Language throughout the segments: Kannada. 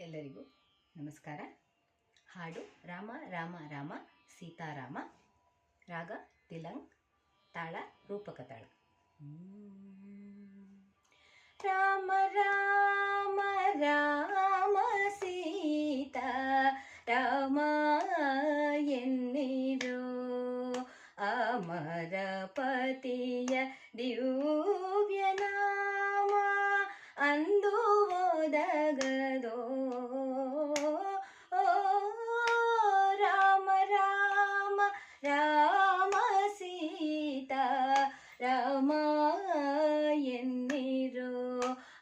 ಎಲ್ಲರಿಗೂ ನಮಸ್ಕಾರ. ಹಾಡು ರಾಮ ರಾಮ ರಾಮ, ಸೀತಾರಾಮ, ರಾಗ, ತಿಲಂಗ್, ತಾಳ, ರೂಪಕ ತಾಳ. ರಾಮ ರಾಮ ರಾಮ, ಸೀತಾ, ರಾಮ ಎನ್ನಿರೋ ಅಮರ ಪತಿಯ ದಿವ್ಯ ನಾಮ ಅಂದು ಓದಗದೋ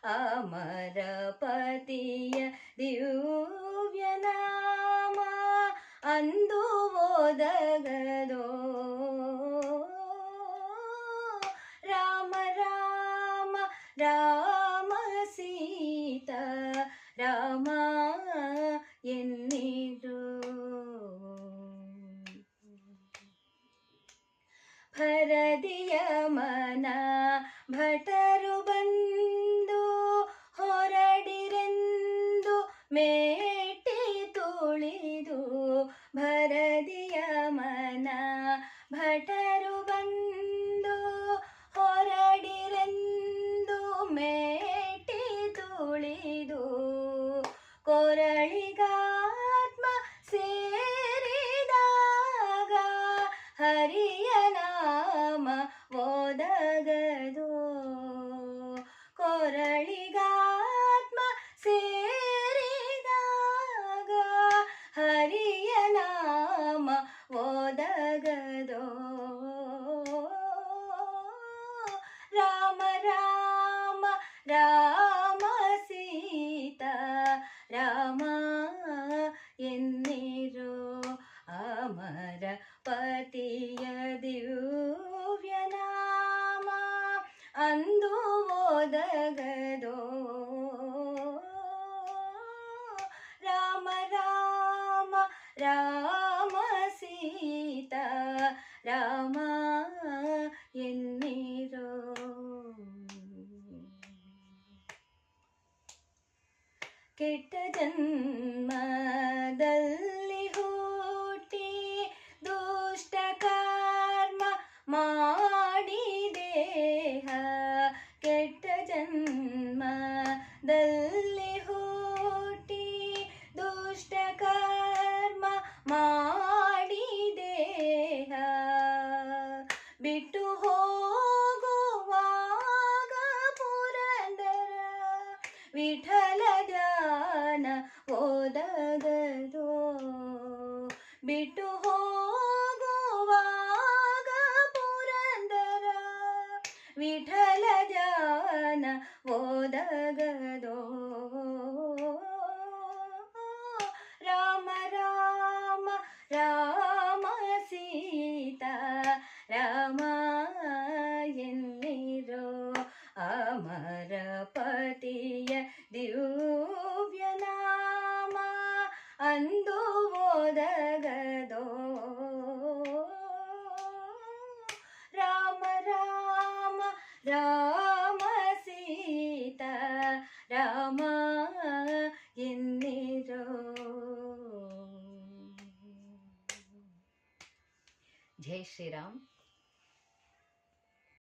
ಅಮರ ಪತಿಯ ದಿವ್ಯ ನಾಮ ಅಂದು ಓದಗದೋ ರಾಮ ರಾಮ ರಾಮ ಸೀತಾ ರಾಮ ಎನ್ನಿರು ಭರದಿಯ ಮನ ಭಟರು भटक ರಾಮ ರಾಮ ಸೀತಾ ರಾಮ ಎನ್ನಿರೋ ಅಮರ ಪತಿಯ ದಿವ್ಯ ನಾಮ ಅಂದು ಓದಗದೋ ರಾಮ ರಾಮ ರಾಮ ಸೀತಾ ರಾಮ ಕೆಟ್ಟ ಜನ್ಮದಲ್ಲಿ ಹುಟ್ಟಿ ದುಷ್ಟ ಕರ್ಮ ಮಾಡಿ ದೇಹ. ಕೆಟ್ಟ ಜನ್ಮದಲ್ಲಿ ಹುಟ್ಟಿ ದುಷ್ಟ ಕರ್ಮ ಮಾಡಿ ದೇಹ. ಬಿಟ್ಟು ಹೋಗುವಾಗ ಪುರಂದರ ವಿಠಲ ಧ್ಯಾನ ಓದಗದೋ ಬಿಟ್ಟು ಹೋಗುವಾಗ ಪುರಂದರ ವಿಠಲ ಧ್ಯಾನ ಓದಗದೋ രാമ സീത രാമ എന്നിരോ ജയ് ശ്രീരാം